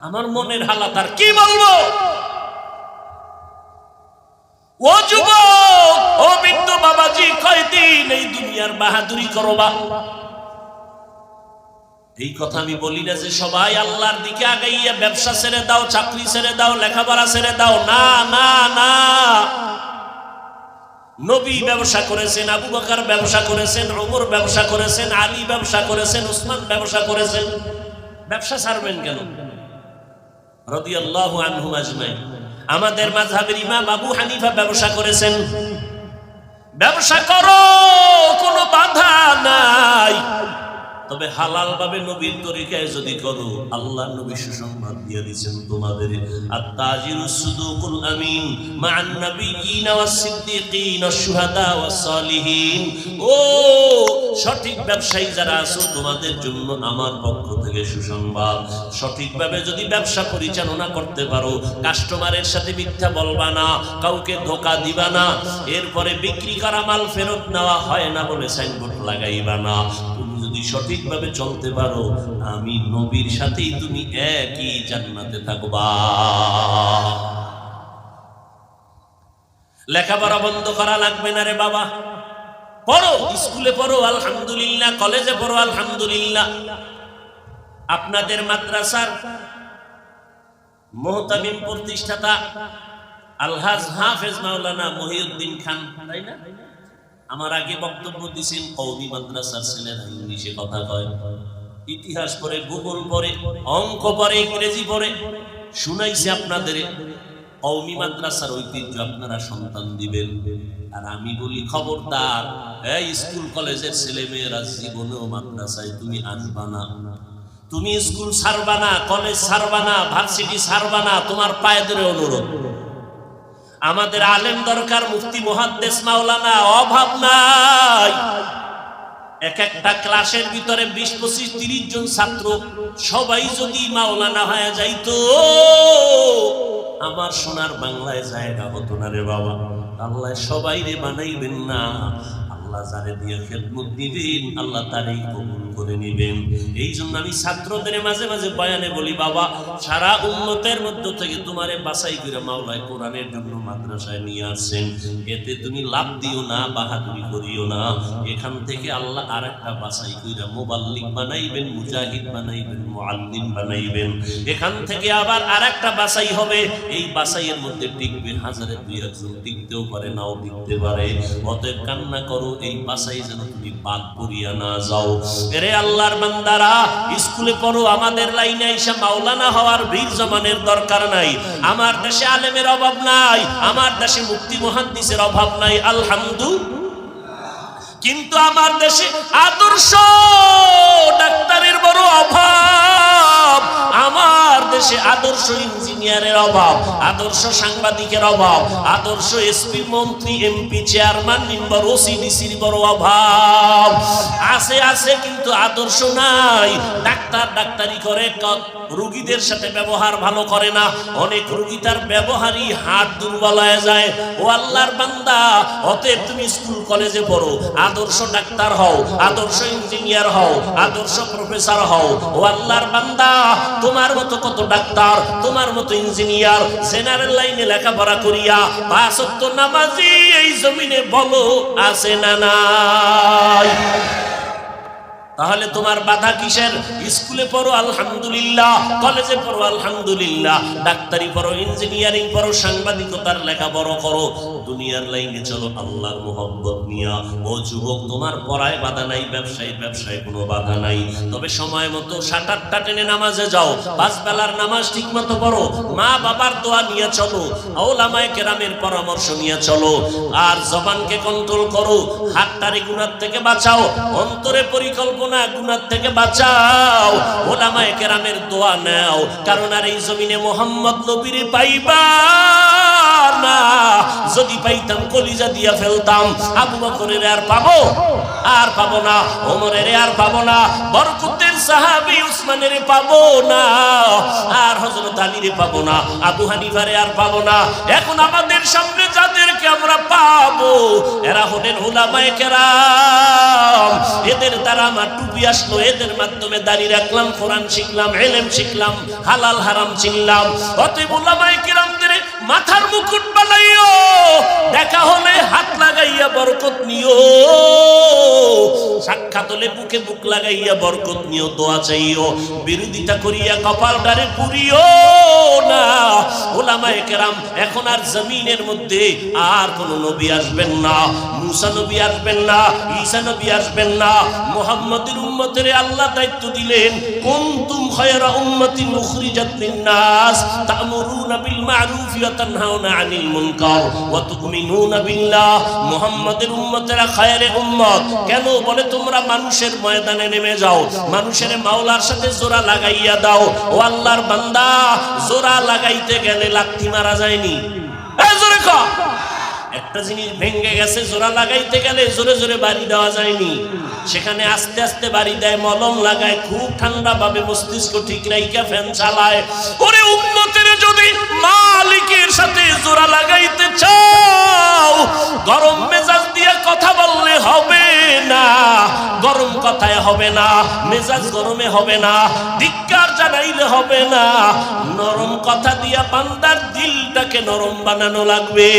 আমার মনের হালাত আর কি বলব? ও যুবক, ও বৃদ্ধ বাবাজি, কয়দিন এই দুনিয়ার বাহাদুরি করো বা? এই কথা আমি বলি না যে সবাই আল্লাহর দিকে আগাইয়া ব্যবসা ছেড়ে দাও, চাকরি ছেড়ে দাও, লেখাপড়া ছেড়ে দাও। না না না। নবী ব্যবসা করেছেন, আবু বকর ব্যবসা করেছেন, ওমর ব্যবসা করেছেন, আলী ব্যবসা করেছেন উসমান ব্যবসা করেছেন। ব্যবসা ছাড়বেন কেন? আমাদের মাঝাবের ইমাম আবু হানিফা ব্যবসা করেছেন। ব্যবসা করো কোনো বাধা নাই। তবে হালাল ভাবে নবীর তরিকায় যদি করো আল্লাহ নবী সুসংবাদ দিয়ে দিয়েছেন তোমাদের। আত্তাজিরু সুদুকুল আমিন মান ওয়াস সিদ্দিকিন ওয়াস শুহাদা ওয়াস সালিহিন। ও সঠিক ব্যবসায়ী যারা আছো, তোমাদের জন্য আমার পক্ষ থেকে সুসংবাদ। সঠিকভাবে যদি ব্যবসা পরিচালনা করতে পারো, কাস্টমারের সাথে মিথ্যা বলবা না, কাউকে ধোকা দিবা না, এরপরে বিক্রি করা মাল ফেরত নেওয়া হয় না বলে সাইনবোর্ড লাগাইবা না। যদি সঠিকভাবে চলতে পারো, আমি নবীর সাথেই তুমি একই জান্নাতে থাকবা। লেখাপড়া বন্ধ করা লাগবে না রে বাবা। পড়ো, স্কুলে পড়ো, আলহামদুলিল্লাহ। কলেজে পড়ো, আলহামদুলিল্লাহ। আপনাদের মাদ্রাসার মোহতামিম প্রতিষ্ঠাতা আলহাজ হাফেজ মাওলানা মহিউদ্দিন খান, তাই না? আমার আগে বক্তব্য দিছেন কৌমি মাদ্রাসার ছেলেরা ইংলিশে কথা কয়। ইতিহাস পড়ে, ভূগোল পড়ে, অঙ্ক পড়ে, ইংরেজি পড়ে। শুনাইছে আপনাদের কৌমি মাদ্রাসার ঐতিহ্য আপনারা সন্তান দিবেন। আর আমি বলি, খবরদার, এই স্কুল কলেজের ছেলে মেয়েরা জীবনেও মাদ্রাসায় তুমি আসবা না। তুমি স্কুল ছাড়বা না, কলেজ ছাড়বা না, ভার্সিটি ছাড়বা না, তোমার পায়ে ধরে অনুরোধ। আমাদের আলেম দরকার, মুফতি, মুহাদ্দেস, মাওলানা, অভাব নাই। এক একটা ক্লাসের ভিতরে বিশ, পঁচিশ, তিরিশ জন ছাত্র, সবাই যদি মাওলানা হয়ে যাইত, আমার সোনার বাংলায় জায়গা হতো না রে বাবা। বাংলায় সবাই রে বানাইবেন না। আল্লাহ যারে দিয়ে খেদমত দিবেন, আল্লাহ তারই কবুল করে নিবেন। এই জন্য আমি ছাত্রদের মাঝে মাঝে বয়ানে বলি, বাবা, সারা উন্নতের মধ্য থেকে তোমারে বাছাই করে মাওলায় কোরআনের জন্য মাদ্রাসায় নিয়ে আসছেন। এতে তুমি লাভ দিও না, বাহাদুরি করিও না। এখান থেকে আল্লাহ আর একটা বাছাই করে মোবাল্লিক বানাইবেন, মুজাহিদ বানাইবেন, মুআল্লিম বানাইবেন। এখান থেকে আবার আর একটা বাছাই হবে। এই বাছাইয়ের মধ্যে টিকবে হাজারে দুই একজন, টিকতেও পারে, নাও টিকতে পারে। অতএব কান্না করো এই বাছাই যেন তুমি বাদ করিয়া না যাও। এরে আল্লাহর বান্দারা, স্কুলে পড়ো, আমাদের লাইনে এসে মাওলানা হওয়ার বীর জমানের দরকার নাই। আমার দেশে আলেমের অভাব নাই, আমার দেশে মুক্তি মহাদ্দিসের অভাব নাই, আলহামদুলিল্লাহ। কিন্তু আমার দেশে আদর্শ ডাক্তারের বড় অভাব। আমার দেশে আদর্শ ইঞ্জিনিয়ারের অভাব, আদর্শ সাংবাদিকের অভাব, আদর্শ এসপি, মন্ত্রী, এমপি, চেয়ারম্যান, মেম্বার ওসিডিসির বড় অভাব। আছে আছে, কিন্তু আদর্শ নাই। ডাক্তার ডাক্তারি করে রুগীদের সাথে ব্যবহার ভালো করে না। অনেক রুগী তার ব্যবহারই হাত দুর্বল হয়ে যায়। ও আল্লাহর বান্দা, অতএব তুমি স্কুল, কলেজে পড়ো। আদর্শ ডাক্তার হও, আদর্শ ইঞ্জিনিয়ার হও, আদর্শ প্রফেসর হও। ও আল্লাহর বান্দা, তোমার মতো কত ডাক্তার, তোমার মতো ইঞ্জিনিয়ার জেনারেল লাইনে লেখাপড়া করিয়া বাসত্ব নামাজি এই জমিনে বলো আছে না নাই? তাহলে তোমার বাধা কিসের? স্কুলে পড়ো, আলহামদুলিল্লাহ। কলেজে পড়ো, আলহামদুলিল্লাহ। ডাক্তারি পড়ো, ইঞ্জিনিয়ারিং পড়ো, সাংবাদিকতার লেখাপড়া করো। দুনিয়ার লাইনে চলো, আল্লাহর মোহব্বত নিয়া। ও যুবক, তোমার পড়ায় বাধা নাই, ব্যবসায়ী, ব্যবসায় কোনো বাধা নাই। তবে সময় মতো সাত আটটা টেনে নামাজে যাও। পাঁচ বেলার নামাজ ঠিক মতো পড়ো। মা বাবার দোয়া নিয়ে চলো। ওলামায় কেরামের পরামর্শ নিয়ে চলো। আর জবানকে কন্ট্রোল করো। হাতটারে গুণার থেকে বাঁচাও। অন্তরে পরিকল্পনা গুণার থেকে বাঁচাও। ওলামায় কেরামের দোয়া নাও। কারণ আর এই জমিনে মোহাম্মদ নবীর পাইবা না। যদি পাইতাম, কলিজা দিয়া ফেলতাম। আবু বকরের আর পাবো? আর পাবো না, ওমরের আর পাবো না। বরকতের সাহাবি উসমানের পাবো না, আর আলীরে পাবো না, আবু আর পাবো না। এখন আমাদের সামনে যাদেরকে আমরা পাবো, এরা হলেন উলামায়ে কেরাম। এদের দ্বারা আমার টুপি আসলো, এদের মাধ্যমে দাঁড়িয়ে রাখলাম, কোরআন শিখলাম, এলেম শিখলাম, হালাল হারাম চিনলাম। অতএব উলামায়ে কেরামদের মাথার মুকুট বানাইও। দেখা হলে হাত লাগাইয়া বরকত নিও। সাক্ষাৎ হলে বুকে বুক লাগাইয়া বরকত নিও, দোয়া চাইও। বিরোধিতা করিয়া কপাল ডারে পুরিও না। ওলামায়ে কেরাম, এখন আর জমিনের মধ্যে আর কোন নবী আসবেন না। মুসা নবী আসবেন না, ঈসা নবী আসবেন না। মোহাম্মদের উম্মতের আল্লাহ দায়িত্ব দিলেন, কুনতুম খায়রা উম্মাতিন উখরিজাত লিন-নাস, তা'মুরুনা বিল মা'রুফি ওয়া কেন বলে তোমরা মানুষের ময়দানে নেমে যাও? মানুষের মাওলার সাথে জোড়া লাগাইয়া দাও। ও বান্দা, জোড়া লাগাইতে গেলে লাথি মারা যায়নি। জোরে ক। একটা জিনিস ভেঙে গেছে, জোড়া লাগাইতে গেলে জোরে জোরে বাড়ি দেওয়া যায়নি। সেখানে আস্তে আস্তে বাড়ি দেয়, মলম লাগায়, খুব ঠান্ডা ভাবে মস্তিষ্ক ঠিক রাইকা ফ্যান চালায়। ওরে উন্নতির যদি মালিকের সাথে জোড়া লাগাইতে চাও, গরম মেজাজ দিয়ে কথা বললে হবে না। কথায় হবে না, মেজাজ গরমে হবে না, ধিক্কার জানাইলে হবে না। নরম কথা দিয়া পান্দার দিলটাকে নরম বানানো লাগবে।